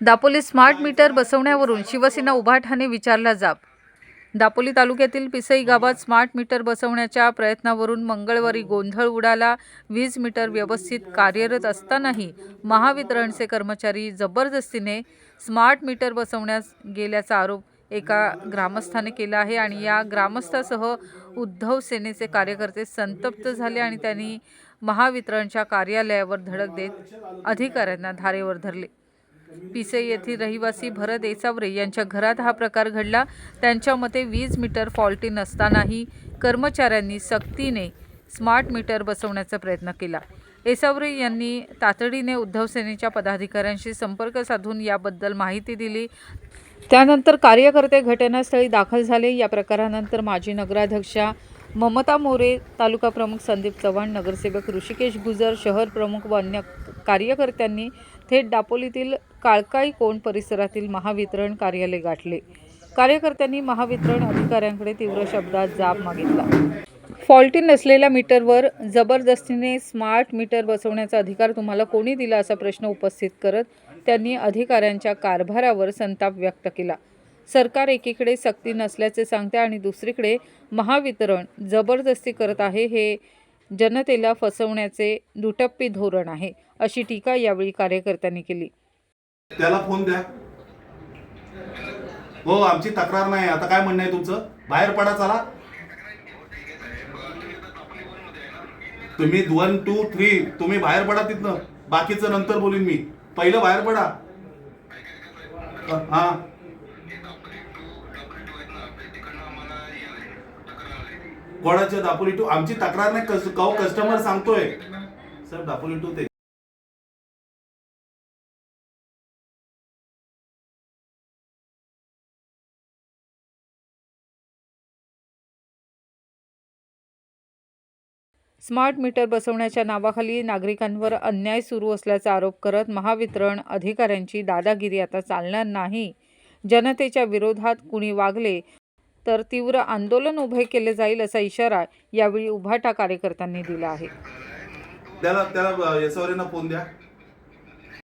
Dapoli smart meter बसवण्यावरून शिवसेना उभाठाने विचारला जाब. दापोली तालुक्यातील पिसई गावात स्मार्ट मीटर बसवण्याच्या प्रयत्नावरून मंगळवारी गोंधळ उडाला. वीज मीटर व्यवस्थित कार्यरत असतानाही महावितरणचे कर्मचारी जबरदस्तीने स्मार्ट मीटर बसवण्यास गेल्याचा आरोप एका ग्रामस्थाने केला आहे आणि या ग्रामस्थासह उद्धव सेनेचे कार्यकर्ते संतप्त झाले आणि त्यांनी महावितरणच्या कार्यालयावर धडक देत अधिकाऱ्यांना धारेवर धरले. पिसे येथील रहिवासी भरत एसावरे यांच्या घरात हा प्रकार घडला. त्यांच्या मते वीज मीटर फॉल्टी नसतानाही कर्मचाऱ्यांनी सक्तीने स्मार्ट मीटर बसवण्याचा प्रयत्न केला. एसावरे यांनी तातडीने उद्धव सेनेच्या पदाधिकाऱ्यांशी संपर्क साधून याबद्दल माहिती दिली. त्यानंतर कार्यकर्ते घटनास्थळी दाखल झाले. या प्रकारानंतर माजी नगराध्यक्षा ममता मोरे तालुका प्रमुख संदीप चव्हाण नगरसेवक ऋषिकेश गुजर शहर प्रमुख व अन्य कार्यकर्त्यांनी थेट दापोलीतील काळकाई कोण परिसरातील महावितरण कार्यालय गाठले? कार्यकर्त्यांनी महावितरण अधिकाऱ्यांकडे तीव्र शब्दात जाब मागितला. फॉल्टी नसलेल्या मीटरवर जबरदस्तीने स्मार्ट मीटर बसवण्याचा अधिकार तुम्हाला कोणी दिला असा प्रश्न उपस्थित करत त्यांनी अधिकाऱ्यांच्या कारभारावर संताप व्यक्त केला. सरकार एकीकडे सक्ती नसल्याचे सांगते आणि दुसरीकडे महावितरण जबरदस्ती करत आहे हे जनतेला फसवण्याचे दुटप्पी धोरण आहे अशी टीका यावेळी कार्यकर्त्यांनी केली. त्याला फोन द्या. हो आमची तक्रार नाही आता काय म्हणणं आहे तुमचं? बाहेर पडा चला. तुम्ही वन टू थ्री तुम्ही बाहेर पडा तिथनं. बाकीचं नंतर बोलीन मी. पहिलं बाहेर पडा. हा. कोणाच्या दापोली टू आमची तक्रार नाही. कस- कस्टमर सांगतोय. सर दापोली टू ते स्मार्ट मीटर बसवण्याच्या नावाखाली नागरिकांवर अन्याय सुरू असल्याचा आरोप करत महावितरण अधिकाऱ्यांची दादागिरी आता चालणार नाही. जनतेच्या विरोधात कुणी वागले तर तीव्र आंदोलन उभे केले जाईल असा इशारा यावेळी उभाटा कार्यकर्त्यांनी दिला आहे. त्याला त्याला फोन द्या.